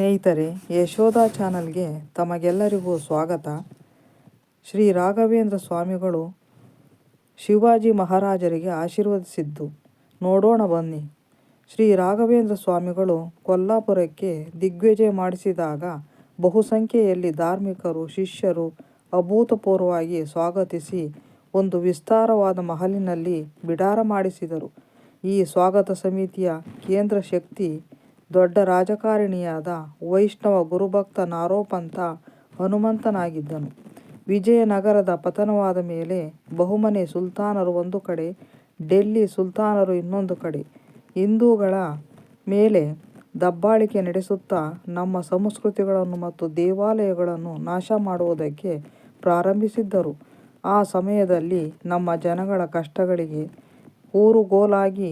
ಸ್ನೇಹಿತರೆ ಯಶೋಧ ಚಾನಲ್ಗೆ ತಮಗೆಲ್ಲರಿಗೂ ಸ್ವಾಗತ. ಶ್ರೀ ರಾಘವೇಂದ್ರ ಸ್ವಾಮಿಗಳು ಶಿವಾಜಿ ಮಹಾರಾಜರಿಗೆ ಆಶೀರ್ವದಿಸಿದ್ದು. ನೋಡೋಣ ಬನ್ನಿ. ಶ್ರೀ ರಾಘವೇಂದ್ರ ಸ್ವಾಮಿಗಳು ಕೊಲ್ಲಾಪುರಕ್ಕೆ ದಿಗ್ವಿಜಯ ಮಾಡಿಸಿದಾಗ ಬಹುಸಂಖ್ಯೆಯಲ್ಲಿ ಧಾರ್ಮಿಕರು, ಶಿಷ್ಯರು ಅಭೂತಪೂರ್ವವಾಗಿ ಸ್ವಾಗತಿಸಿ ಒಂದು ವಿಸ್ತಾರವಾದ ಮಹಲಿನಲ್ಲಿ ಬಿಡಾರ ಮಾಡಿಸಿದರು. ಈ ಸ್ವಾಗತ ಸಮಿತಿಯ ಕೇಂದ್ರ ಶಕ್ತಿ ದೊಡ್ಡ ರಾಜಕಾರಣಿಯಾದ ವೈಷ್ಣವ ಗುರುಭಕ್ತ ನಾರೋಪಂತ ಹನುಮಂತನಾಗಿದ್ದನು. ವಿಜಯನಗರದ ಪತನವಾದ ಮೇಲೆ ಬಹುಮನೆ ಸುಲ್ತಾನರು ಒಂದು ಕಡೆ, ಡೆಲ್ಲಿ ಸುಲ್ತಾನರು ಇನ್ನೊಂದು ಕಡೆ. ಹಿಂದೂಗಳ ಮೇಲೆ ದಬ್ಬಾಳಿಕೆ ನಡೆಸುತ್ತಾ ನಮ್ಮ ಸಂಸ್ಕೃತಿಗಳನ್ನು ಮತ್ತು ದೇವಾಲಯಗಳನ್ನು ನಾಶ ಮಾಡುವುದಕ್ಕೆ ಪ್ರಾರಂಭಿಸಿದ್ದರು. ಆ ಸಮಯದಲ್ಲಿ ನಮ್ಮ ಜನಗಳ ಕಷ್ಟಗಳಿಗೆ ಊರುಗೋಲಾಗಿ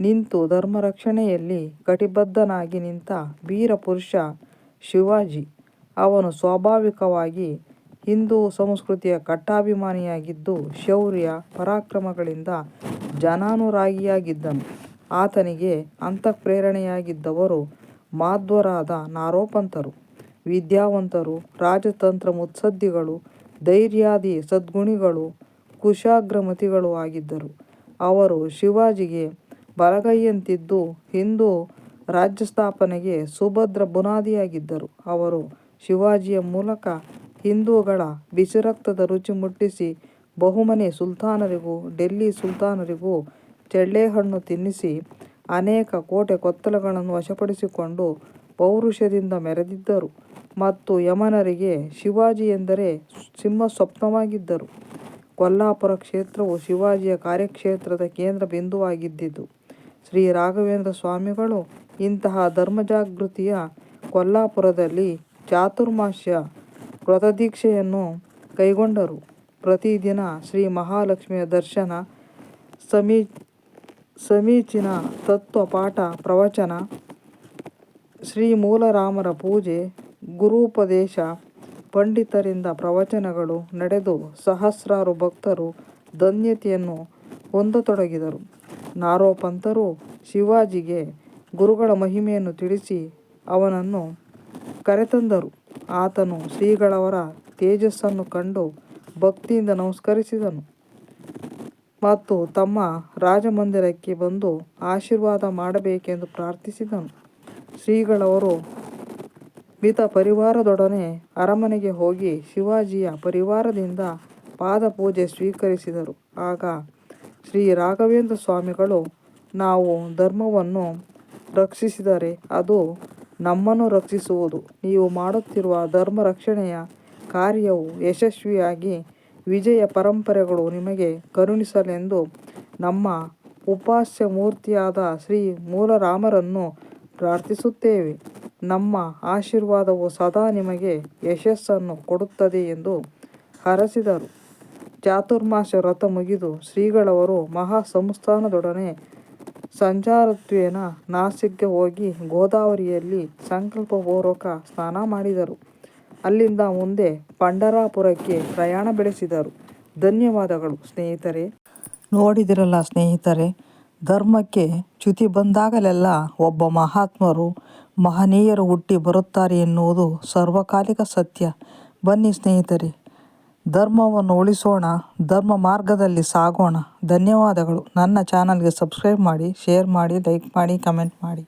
ನಿಂತು ಧರ್ಮರಕ್ಷಣೆಯಲ್ಲಿ ಕಟಿಬದ್ಧನಾಗಿ ನಿಂತ ವೀರ ಪುರುಷ ಶಿವಾಜಿ. ಅವನು ಸ್ವಾಭಾವಿಕವಾಗಿ ಹಿಂದೂ ಸಂಸ್ಕೃತಿಯ ಕಟ್ಟಾಭಿಮಾನಿಯಾಗಿದ್ದು ಶೌರ್ಯ, ಪರಾಕ್ರಮಗಳಿಂದ ಜನಾನುರಾಗಿಯಾಗಿದ್ದನು. ಆತನಿಗೆ ಅಂತಃಪ್ರೇರಣೆಯಾಗಿದ್ದವರು ಮಾಧ್ವರಾದ ನಾರೋಪಂತರು. ವಿದ್ಯಾವಂತರು, ರಾಜತಂತ್ರ ಮುತ್ಸದ್ದಿಗಳು, ಧೈರ್ಯಾದಿ ಸದ್ಗುಣಿಗಳು, ಕುಶಾಗ್ರಮತಿಗಳು ಆಗಿದ್ದರು. ಅವರು ಶಿವಾಜಿಗೆ ಬಲಗೈಯಂತಿದ್ದು ಹಿಂದೂ ರಾಜ್ಯ ಸ್ಥಾಪನೆಗೆ ಸುಭದ್ರ ಬುನಾದಿಯಾಗಿದ್ದರು. ಅವರು ಶಿವಾಜಿಯ ಮೂಲಕ ಹಿಂದೂಗಳ ಬಿಸಿರಕ್ತದ ರುಚಿ ಮುಟ್ಟಿಸಿ ಬಹುಮನೆ ಸುಲ್ತಾನರಿಗೂ, ಡೆಲ್ಲಿ ಸುಲ್ತಾನರಿಗೂ ಚಳ್ಳೆಹಣ್ಣು ತಿನ್ನಿಸಿ ಅನೇಕ ಕೋಟೆ ಕೊತ್ತಲಗಳನ್ನು ವಶಪಡಿಸಿಕೊಂಡು ಪೌರುಷದಿಂದ ಮೆರೆದಿದ್ದರು ಮತ್ತು ಯಮನರಿಗೆ ಶಿವಾಜಿ ಎಂದರೆ ಸಿಂಹಸ್ವಪ್ನವಾಗಿದ್ದರು. ಕೊಲ್ಲಾಪುರ ಕ್ಷೇತ್ರವು ಶಿವಾಜಿಯ ಕಾರ್ಯಕ್ಷೇತ್ರದ ಕೇಂದ್ರ ಬಿಂದುವಾಗಿದ್ದಿತು. ಶ್ರೀ ರಾಘವೇಂದ್ರ ಸ್ವಾಮಿಗಳು ಇಂತಹ ಧರ್ಮಜಾಗೃತಿಯ ಕೊಲ್ಲಾಪುರದಲ್ಲಿ ಚಾತುರ್ಮಾಸ್ಯ ವ್ರತದೀಕ್ಷೆಯನ್ನು ಕೈಗೊಂಡರು. ಪ್ರತಿದಿನ ಶ್ರೀ ಮಹಾಲಕ್ಷ್ಮಿಯ ದರ್ಶನ, ಸಮೀ, ಸಮೀಚೀನ ತತ್ವ ಪಾಠ, ಪ್ರವಚನ, ಶ್ರೀ ಮೂಲರಾಮರ ಪೂಜೆ, ಗುರೂಪದೇಶ, ಪಂಡಿತರಿಂದ ಪ್ರವಚನಗಳು ನಡೆದು ಸಹಸ್ರಾರು ಭಕ್ತರು ಧನ್ಯತೆಯನ್ನು ಹೊಂದತೊಡಗಿದರು. ನಾರೋಪಂತರು ಶಿವಾಜಿಗೆ ಗುರುಗಳ ಮಹಿಮೆಯನ್ನು ತಿಳಿಸಿ ಅವನನ್ನು ಕರೆತಂದರು. ಆತನು ಶ್ರೀಗಳವರ ತೇಜಸ್ಸನ್ನು ಕಂಡು ಭಕ್ತಿಯಿಂದ ನಮಸ್ಕರಿಸಿದನು ಮತ್ತು ತಮ್ಮ ರಾಜಮಂದಿರಕ್ಕೆ ಬಂದು ಆಶೀರ್ವಾದ ಮಾಡಬೇಕೆಂದು ಪ್ರಾರ್ಥಿಸಿದನು. ಶ್ರೀಗಳವರು ಮಿತ ಪರಿವಾರದೊಡನೆ ಅರಮನೆಗೆ ಹೋಗಿ ಶಿವಾಜಿಯ ಪರಿವಾರದಿಂದ ಪಾದಪೂಜೆ ಸ್ವೀಕರಿಸಿದರು. ಆಗ ಶ್ರೀ ರಾಘವೇಂದ್ರ ಸ್ವಾಮಿಗಳು ನಾವು ಧರ್ಮವನ್ನು ರಕ್ಷಿಸಿದರೆ ಅದು ನಮ್ಮನ್ನು ರಕ್ಷಿಸುವುದು. ನೀವು ಮಾಡುತ್ತಿರುವ ಧರ್ಮ ರಕ್ಷಣೆಯ ಕಾರ್ಯವು ಯಶಸ್ವಿಯಾಗಿ ವಿಜಯ ಪರಂಪರೆಗಳು ನಿಮಗೆ ಕರುಣಿಸಲೆಂದು ನಮ್ಮ ಉಪಾಸ್ಯ ಮೂರ್ತಿಯಾದ ಶ್ರೀ ಮೂಲರಾಮರನ್ನು ಪ್ರಾರ್ಥಿಸುತ್ತೇವೆ. ನಮ್ಮ ಆಶೀರ್ವಾದವು ಸದಾ ನಿಮಗೆ ಯಶಸ್ಸನ್ನು ಕೊಡುತ್ತದೆ ಎಂದು ಹರಸಿದರು. ಚಾತುರ್ಮಾಸ ವ್ರತ ಮುಗಿದು ಶ್ರೀಗಳವರು ಮಹಾ ಸಂಸ್ಥಾನದೊಡನೆ ಸಂಚಾರತ್ವೇನ ನಾಸಿಕ್ಗೆ ಹೋಗಿ ಗೋದಾವರಿಯಲ್ಲಿ ಸಂಕಲ್ಪಪೂರ್ವಕ ಸ್ನಾನ ಮಾಡಿದರು. ಅಲ್ಲಿಂದ ಮುಂದೆ ಪಂಡರಾಪುರಕ್ಕೆ ಪ್ರಯಾಣ ಬೆಳೆಸಿದರು. ಧನ್ಯವಾದಗಳು ಸ್ನೇಹಿತರೆ. ನೋಡಿದಿರಲ್ಲ ಸ್ನೇಹಿತರೆ, ಧರ್ಮಕ್ಕೆ ಚ್ಯುತಿ ಬಂದಾಗಲೆಲ್ಲ ಒಬ್ಬ ಮಹಾತ್ಮರು ಮಹನೀಯರು ಹುಟ್ಟಿ ಬರುತ್ತಾರೆ ಎನ್ನುವುದು ಸರ್ವಕಾಲಿಕ ಸತ್ಯ. ಬನ್ನಿ ಸ್ನೇಹಿತರೆ ಧರ್ಮವನ್ನು ಉಳಿಸೋಣ, ಧರ್ಮ ಮಾರ್ಗದಲ್ಲಿ ಸಾಗೋಣ. ಧನ್ಯವಾದಗಳು. ನನ್ನ ಚಾನಲ್ಗೆ ಸಬ್ಸ್ಕ್ರೈಬ್ ಮಾಡಿ, ಶೇರ್ ಮಾಡಿ, ಲೈಕ್ ಮಾಡಿ, ಕಮೆಂಟ್ ಮಾಡಿ.